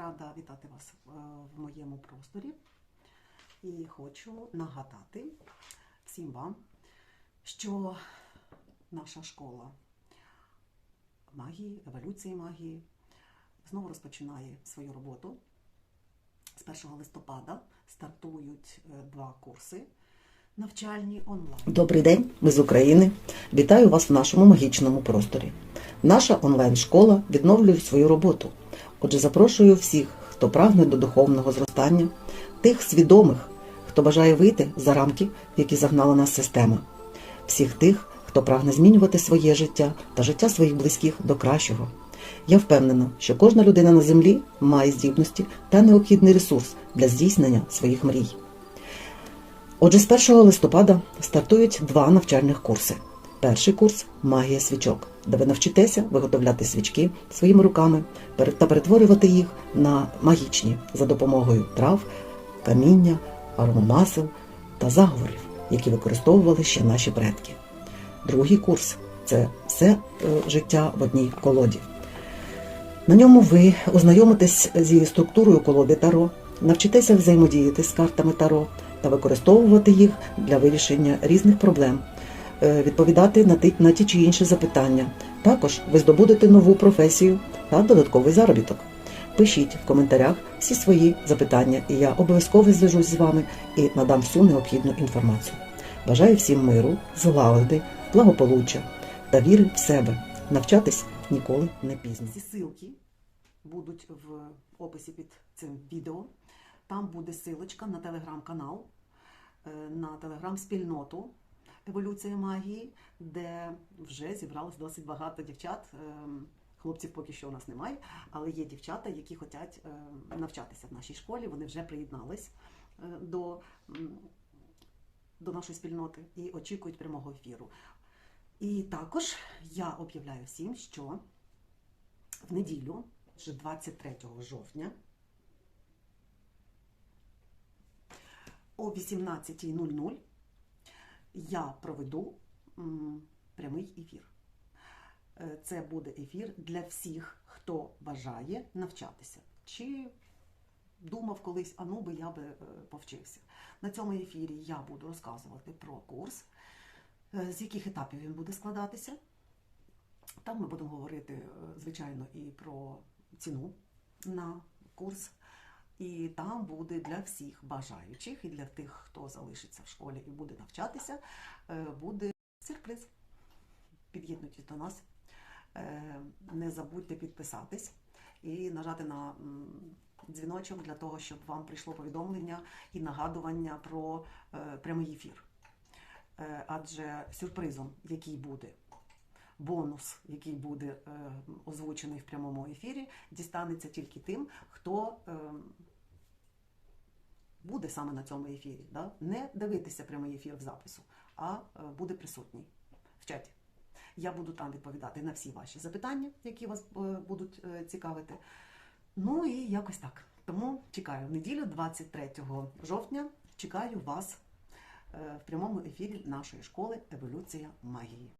рада вітати вас е, в моєму просторі і хочу нагадати всім вам, що наша школа магії, еволюції магії знову розпочинає свою роботу. З 1 листопада стартують е, два курси навчальні онлайн. Добрий день, ми з України. Вітаю вас в нашому магічному просторі. Наша онлайн-школа відновлює свою роботу. Отже, запрошую всіх, хто прагне до духовного зростання, тих свідомих, хто бажає вийти за рамки, в які загнала нас система, всіх тих, хто прагне змінювати своє життя та життя своїх близьких до кращого. Я впевнена, що кожна людина на землі має здібності та необхідний ресурс для здійснення своїх мрій. Отже, з 1 листопада стартують два навчальних курси. Перший курс магія свічок, де ви навчитеся виготовляти свічки своїми руками та перетворювати їх на магічні за допомогою трав, каміння, аромамасел та заговорів, які використовували ще наші предки. Другий курс це все е, життя в одній колоді. На ньому ви ознайомитесь зі структурою колоди Таро, навчитеся взаємодіяти з картами Таро та використовувати їх для вирішення різних проблем, відповідати на ті, на ті чи інші запитання. Також ви здобудете нову професію та додатковий заробіток. Пишіть в коментарях всі свої запитання, і я обов'язково зв'яжусь з вами і надам всю необхідну інформацію. Бажаю всім миру, злагоди, благополуччя та віри в себе. Навчатись ніколи не пізно. Ці ссылки будуть в описі під цим відео. Там буде ссылочка на телеграм-канал, е, на телеграм-спільноту Еволюція магії, де вже зібралось досить багато дівчат. Ем, Хлопців поки що у нас немає, але є дівчата, які хочуть ем, навчатися в нашій школі. Вони вже приєднались е, до, до нашої спільноти і очікують прямого ефіру. І також я об'являю всім, що в неділю, вже 23 жовтня, о 18.00 я проведу прямий ефір. Е, Це буде ефір для всіх, хто бажає навчатися. Чи думав колись, а ну би я би е, повчився. На цьому ефірі я буду розказувати про курс, е, з яких етапів він буде складатися. Там ми будемо говорити, звичайно, і про ціну на курс. І там буде для всіх бажаючих, і для тих, хто залишиться в школі і буде навчатися, е, буде сюрприз. Під'єднуйтесь до нас. Е, Не забудьте підписатись і нажати на дзвіночок для того, щоб вам прийшло повідомлення і нагадування про е, прямий ефір. Адже сюрпризом, який буде бонус, який буде озвучений в прямому ефірі, дістанеться тільки тим, хто е, буде саме на цьому ефірі. Да? Не дивитися прямий ефір в запису, а е, буде присутній в чаті. Я буду там відповідати на всі ваші запитання, які вас е, будуть е, цікавити. Ну і якось так. Тому чекаю в неділю, 23 жовтня, чекаю вас в прямому ефірі нашої школи Еволюція магії.